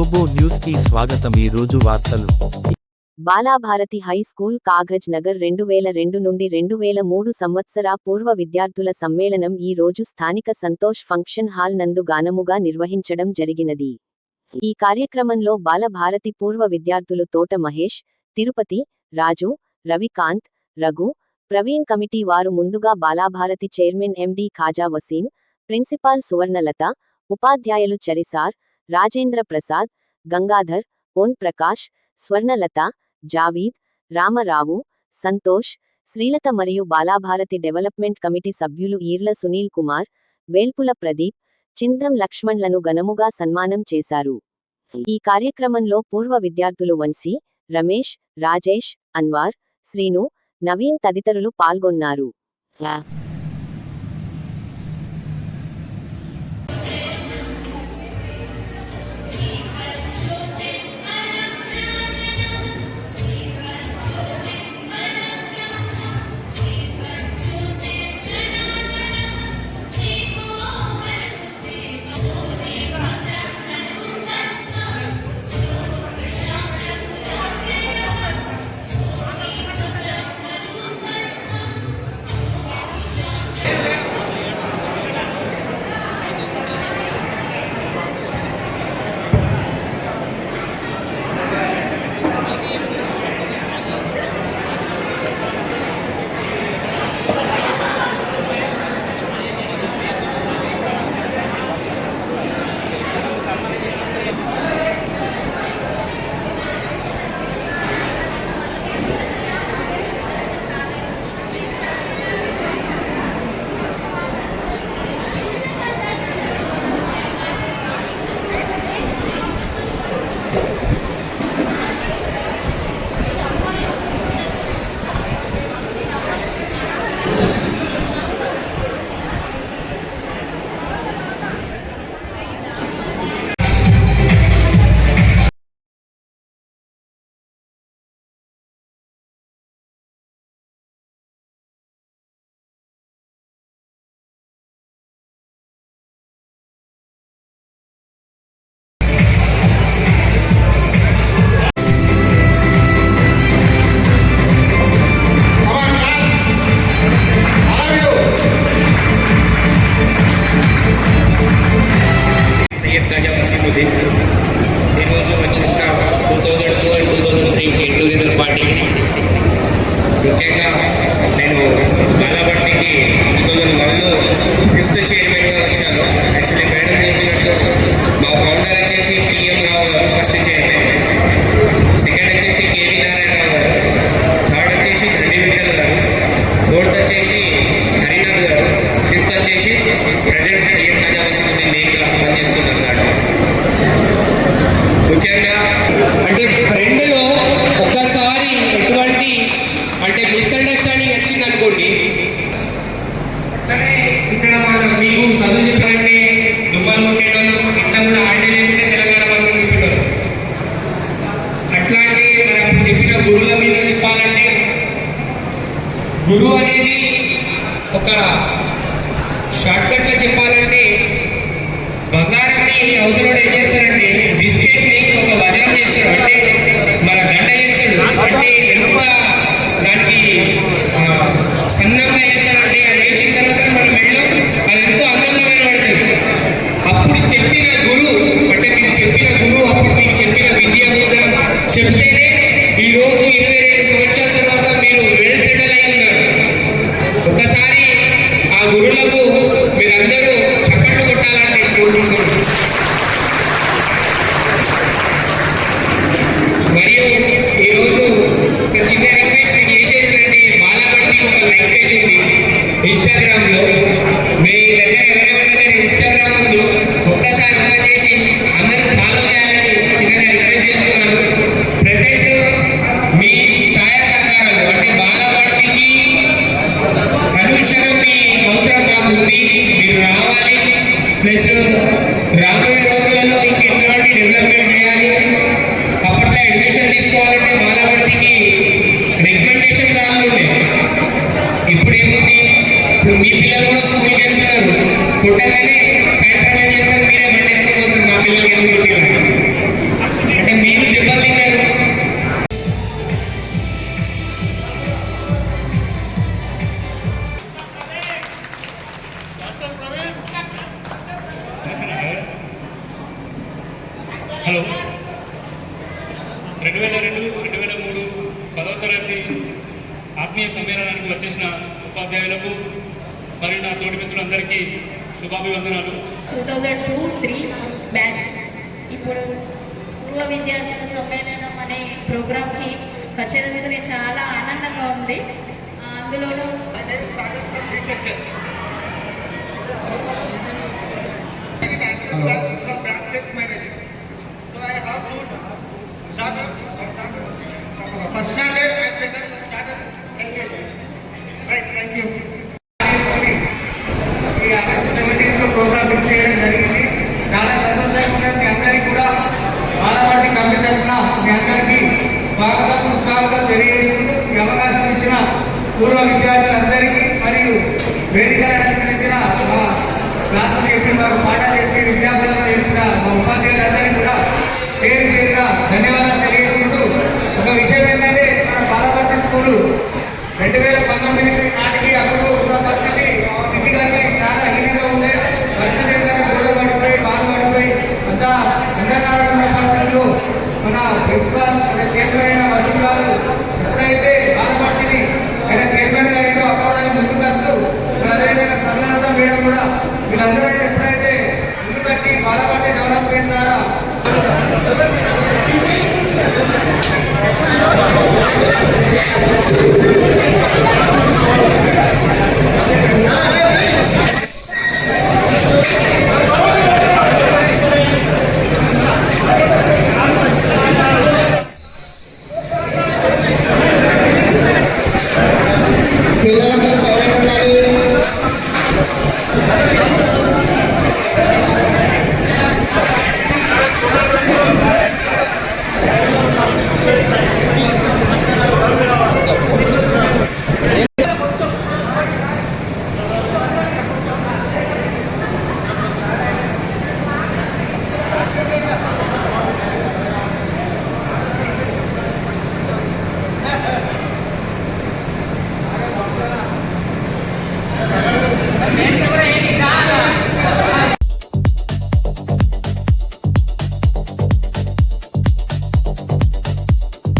గ్లోబో న్యూస్కి స్వాగతం ఈ రోజు వార్తలు. బాలాభారతి హై స్కూల్ కాగజ్ నగర్ రెండు వేల రెండు నుండి రెండు వేల మూడు సంవత్సర పూర్వ విద్యార్థుల సమ్మేళనం ఈ రోజు స్థానిక సంతోష్ ఫంక్షన్ హాల్ నందు గానముగా నిర్వహించడం జరిగినది. ఈ కార్యక్రమంలో బాలభారతి పూర్వ విద్యార్థులు తోట మహేష్ తిరుపతి రాజు రవికాంత్ రఘు ప్రవీణ్ కమిటీ వారు ముందుగా Balabharati chairman MD Khaja Waseem principal Suvarnalatha ఉపాధ్యాయులు చరిసార్ రాజేంద్ర ప్రసాద్ గంగాధర్ ఓన్ ప్రకాష్ స్వర్ణలత జావీద్ రామరావు సంతోష్ శ్రీలత మరియు బాలాభారతి డెవలప్మెంట్ కమిటీ సభ్యులు ఈర్ల సునీల్ కుమార్ వేల్పుల ప్రదీప్ చిందం లక్ష్మణ్లను ఘనముగా సన్మానం చేశారు. ఈ కార్యక్రమంలో పూర్వ విద్యార్థులు వంశీ రమేష్ రాజేష్ అన్వార్ శ్రీను నవీన్ తదితరులు పాల్గొన్నారు. అట్లనే ఇక్కడ మన మీకు చదువు చెప్పాలంటే దుబ్బాలు కొట్టేటోళ్ళు ఇట్లా కూడా ఆడే తెలంగాణ బంధం చెప్పేటోళ్ళు అట్లాంటి మనం చెప్పిన గురువుల మీద చెప్పాలంటే గురువు అనేది ఒక షార్ట్కట్లో చెప్పాలంటే గురువులకు మీరందరూ చప్పట్లు కొట్టాలని కోరుకుంటున్నాను మరియు ఈరోజు ఒక చిన్న రిక్వెస్ట్ మీకు చేసేదండి బాలాపట్టి ఒక లైక్ పేజ్ ఉంది. ఇన్స్టాగ్రామ్లో రాబోయే రోజులలో ఇంకా ఎట్లాంటి డెవలప్మెంట్ చేయాలి? అప్పట్లో అడ్మిషన్ తీసుకోవాలంటే బాలబడికి రికమెండేషన్ దానిలో ఉండే. ఇప్పుడు ఏముంది? ఇప్పుడు మీ పిల్లలు కూడా స్కూల్కి వెళ్తున్నారు. పుట్టగానే ఆత్మీయ సమ్మేళనానికి వచ్చేసిన ఉపాధ్యాయులకు మరియు నా తోటి మిత్రులందరికీ శుభాభివందనాలు two thousand two three batch ఇప్పుడు పూర్వ విద్యార్థుల సమ్మేళనం అనే ప్రోగ్రామ్కి వచ్చినందుకు నేను చాలా ఆనందంగా ఉంది అందులోనూ. Hello. From branch sales manager. So I have two daughters. పూర్వ విద్యార్థులందరికీ మరియు వేదిక అలంకరించిన మా క్లాసులు చెప్పిన వారు పాఠాలు చెప్పి విద్యార్థులను చెప్పిన మా ఉపాధ్యాయులందరికీ కూడా పేరు పేరుగా ధన్యవాదాలు తెలియజేసుకుంటూ ఒక విషయం ఏంటంటే మన బాలభారతి స్కూలు రెండు వేల పంతొమ్మిది నాటికి అప్పుడు ఉన్న పరిస్థితి స్థితిగతి చాలా హీనంగా ఉండే పరిస్థితి ఏంటంటే గోడలు పడిపోయి బాధ పడిపోయి అంతా అంధకారం ఉన్న పరిస్థితులు మన ప్రిన్సిపాల్ మేడం కూడా. వీళ్ళందరూ అయితే ఎప్పుడైతే ముందుకు వచ్చి బాధపడి డెవలప్మెంట్ ద్వారా